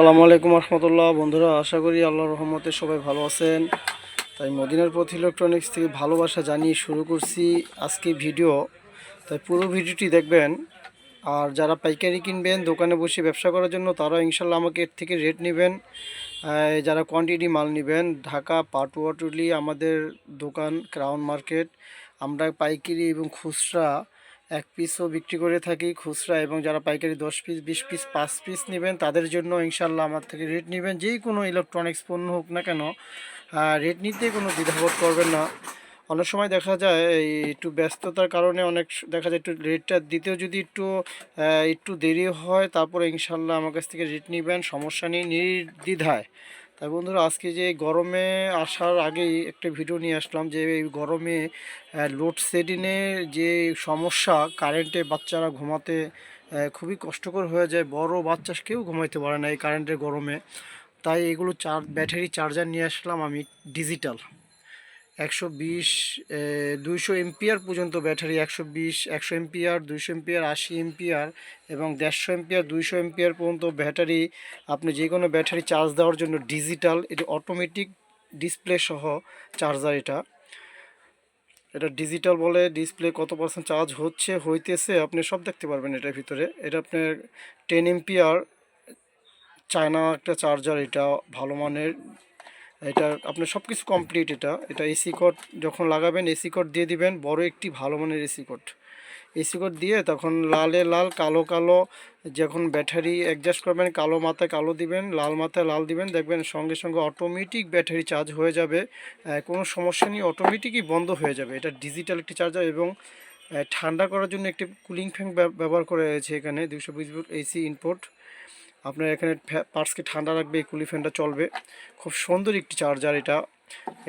আসসালামু আলাইকুম রহমতুল্লাহ। বন্ধুরা, আশা করি আল্লাহর রহমতে সবাই ভালো আছেন। তাই মদিনার পথ ইলেকট্রনিক্স থেকে ভালোবাসা জানিয়ে শুরু করছি আজকে ভিডিও। তাই পুরো ভিডিওটি দেখবেন। আর যারা পাইকারি কিনবেন, দোকানে বসে ব্যবসা করার জন্য তারা ইনশাল্লাহ আমাকে এর থেকে রেট নেবেন। যারা কোয়ান্টিটি মাল নেবেন, ঢাকা পাটুয়াটুলি আমাদের দোকান ক্রাউন মার্কেট আমরা পাইকারি এবং খুচরা এক পিসও বিক্রি করে থাকি খুচরা এবং যারা পাইকারি দশ পিস বিশ পিস পাঁচ পিস নেবেন, তাদের জন্য ইনশাল্লাহ আমার থেকে রেট নেবেন। যেই কোনো ইলেকট্রনিক্স পণ্য হোক না কেন রেট নিতে কোনো দ্বিধাবোধ করবেন না। অনেক সময় দেখা যায় এই একটু ব্যস্ততার কারণে অনেক দেখা যায় একটু রেটটা দিতেও যদি একটু একটু দেরি হয়, তারপরে ইনশাল্লাহ আমার কাছ থেকে রেট নেবেন, সমস্যা নেই, নির্দ্বিধায়। তাই বন্ধুরা, আজকে যে গরমে আসার আগেই একটা ভিডিও নিয়ে আসলাম যে এই গরমে লোডশেডিংয়ের যে সমস্যা কারেন্টে বাচ্চারা ঘুমাতে খুবই কষ্টকর হয়ে যায়। বড় বাচ্চা কেউ ঘুমাইতে পারে না এই কারেন্টের গরমে। তাই এগুলো চার ব্যাটারি চার্জার নিয়ে আসলাম আমি ডিজিটাল একশো বিশ দুইশো এমপিআর পর্যন্ত ব্যাটারি, একশো বিশ, একশো এমপিআর, দুইশো এমপিআর, আশি এমপিআর এবং দেড়শো এমপিআর, দুইশো এমপিআর পর্যন্ত ব্যাটারি। আপনি যে কোনো ব্যাটারি চার্জ দেওয়ার জন্য ডিজিটাল, এটি অটোমেটিক ডিসপ্লে সহ চার্জার এটা। এটা ডিজিটাল বলে ডিসপ্লে কত পার্সেন্ট চার্জ হচ্ছে, হইতেছে, আপনি সব দেখতে পারবেন এটার ভিতরে। এটা আপনার টেন এমপিআর, চায়না একটা চার্জার, এটা ভালো মানের এটা আপনার সব কিছু কমপ্লিট এটা এটা এসি কোড যখন লাগাবেন এসি কোড দিয়ে দিবেন, বড় একটি ভালো মানের এসি কোড এসি কোড দিয়ে তখন লালে লাল, কালো কালো, যখন ব্যাটারি অ্যাডজাস্ট করবেন, কালো মাথায় কালো দিবেন, লাল মাথায় লাল দিবেন, দেখবেন সঙ্গে সঙ্গে অটোমেটিক ব্যাটারি চার্জ হয়ে যাবে। কোনো সমস্যা নেই অটোমেটিকই বন্ধ হয়ে যাবে। এটা ডিজিটাল একটি চার্জার এবং ঠান্ডা করার জন্য একটি কুলিং ফ্যান ব্যবহার করা হয়েছে এখানে। দুশো বিশ এসি ইনপুট আপনার এখানে পার্টসকে ঠান্ডা রাখবে, এই কুলি ফ্যানটা চলবে। খুব সুন্দর একটি চার্জার এটা।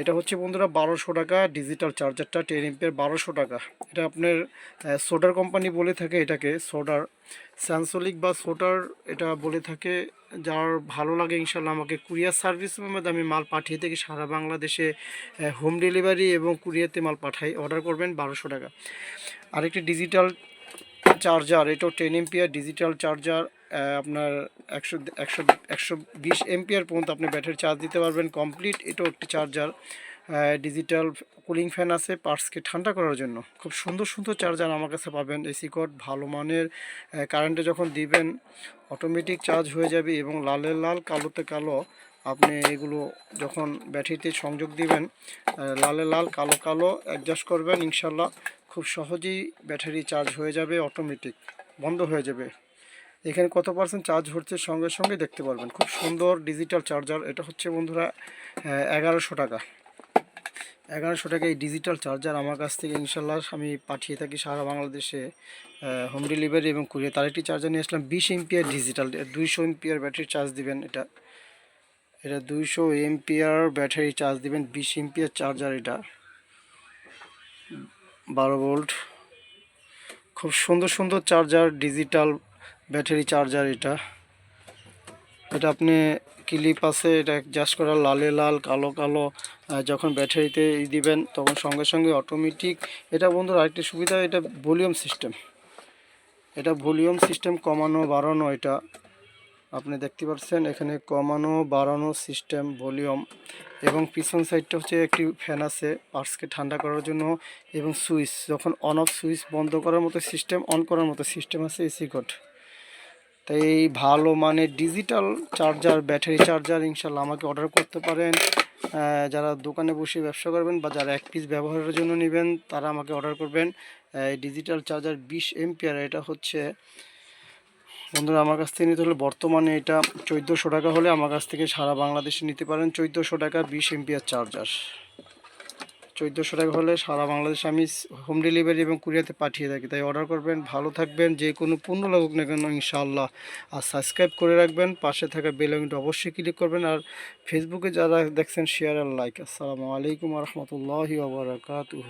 এটা হচ্ছে বন্ধুরা বারোশো টাকা ডিজিটাল চার্জারটা টেন এমপের বারোশো টাকা। এটা আপনার সোডার কোম্পানি বলে থাকে এটাকে, সোডার। স্যানসোলিক বা সোডার এটা বলে থাকে, যার ভালো লাগে ইনশাল্লাহ আমাকে কুরিয়ার সার্ভিসের মধ্যে আমি মাল পাঠিয়ে থাকি সারা বাংলাদেশে হোম ডেলিভারি এবং কুরিয়াতে মাল পাঠাই। অর্ডার করবেন বারোশো টাকা। আরেকটি ডিজিটাল চার্জার এটাও টেন এমপিয়ার ডিজিটাল চার্জার আপনার একশো একশো একশো বিশ এমপিয়ার পর্যন্ত আপনি ব্যাটারি চার্জ দিতে পারবেন কমপ্লিট। এটাও একটি চার্জার ডিজিটাল কুলিং ফ্যান আছে, পার্টসকে ঠান্ডা করার জন্য। খুব সুন্দর সুন্দর চার্জার আমার কাছে পাবেন, এসি কোড ভালো মানের কারেন্টে যখন দিবেন অটোমেটিক চার্জ হয়ে যাবে এবং লালের লাল, কালোতে কালো, আপনি এগুলো যখন ব্যাটারিতে সংযোগ দিবেন লালে লাল, কালো কালো অ্যাডজাস্ট করবেন, ইনশাল্লাহ খুব সহজেই ব্যাটারি চার্জ হয়ে যাবে অটোমেটিক বন্ধ হয়ে যাবে। এখানে কত পার্সেন্ট চার্জ হচ্ছে সঙ্গে সঙ্গে দেখতে পারবেন। খুব সুন্দর ডিজিটাল চার্জার এটা হচ্ছে বন্ধুরা এগারোশো টাকা। এগারোশো টাকা এই ডিজিটাল চার্জার আমার কাছ থেকে ইনশাল্লাহ আমি পাঠিয়ে থাকি সারা বাংলাদেশে হোম ডেলিভারি এবং কুরিয়ার তার একটি চার্জার নিয়ে আসলাম বিশ এমপিয়ার ডিজিটাল দুইশো এমপিয়ার ব্যাটারি চার্জ দিবেন এটা। এটা দুইশো এমপিয়ার ব্যাটারি চার্জ দিবেন, বিশ এমপিয়ার চার্জার এটা। বারো ভোল্ট খুব সুন্দর সুন্দর চার্জার ডিজিটাল ব্যাটারি চার্জার এটা। এটা আপনি ক্লিপ আছে, এটা অ্যাডজাস্ট করা লালে লাল, কালো কালো যখন ব্যাটারিতে দিবেন, তখন সঙ্গে সঙ্গে অটোমেটিক এটা বন্ধুর আরেকটি সুবিধা, এটা ভলিউম সিস্টেম এটা ভলিউম সিস্টেম কমানো, বাড়ানো এটা। আপনি দেখতে পাচ্ছেন, এখানে কমানো, বাড়ানো সিস্টেম ভলিউম এবং পিছন সাইডটা হচ্ছে একটি ফ্যান আছে, পার্টসকে ঠান্ডা করার জন্য। এবং সুইচ যখন অন অফ সুইচ বন্ধ করার মতো সিস্টেম অন করার মতো সিস্টেম আছে, এসি কোড এই ভালো মানে ডিজিটাল চার্জার ব্যাটারি চার্জার ইনশাল্লাহ আমাকে অর্ডার করতে পারেন। যারা দোকানে বসে ব্যবসা করবেন বা যারা এক পিস ব্যবহারের জন্য নেবেন, তারা আমাকে অর্ডার করবেন। ডিজিটাল চার্জার বিশ এমপিয়ার এটা হচ্ছে, বন্ধুরা আমার কাছ থেকে নিতে হলে বর্তমানে এটা চোদ্দোশো টাকা হলে আমার কাছ থেকে সারা বাংলাদেশে নিতে পারেন। চোদ্দোশো টাকা বিশ এমপিয়ার চার্জার চোদ্দোশো টাকা হলে সারা বাংলাদেশে আমি হোম ডেলিভারি এবং কুরিয়াতে পাঠিয়ে থাকি। তাই অর্ডার করবেন, ভালো থাকবেন, যে কোনো পণ্য লাগুক না কেন ইনশাল্লাহ আর সাবস্ক্রাইব করে রাখবেন, পাশে থাকা বেল আইকনটা অবশ্যই ক্লিক করবেন। আর ফেসবুকে যারা দেখছেন শেয়ার আর লাইক আসসালামু আলাইকুম রহমতুল্লাহি ওবরাকাতুহ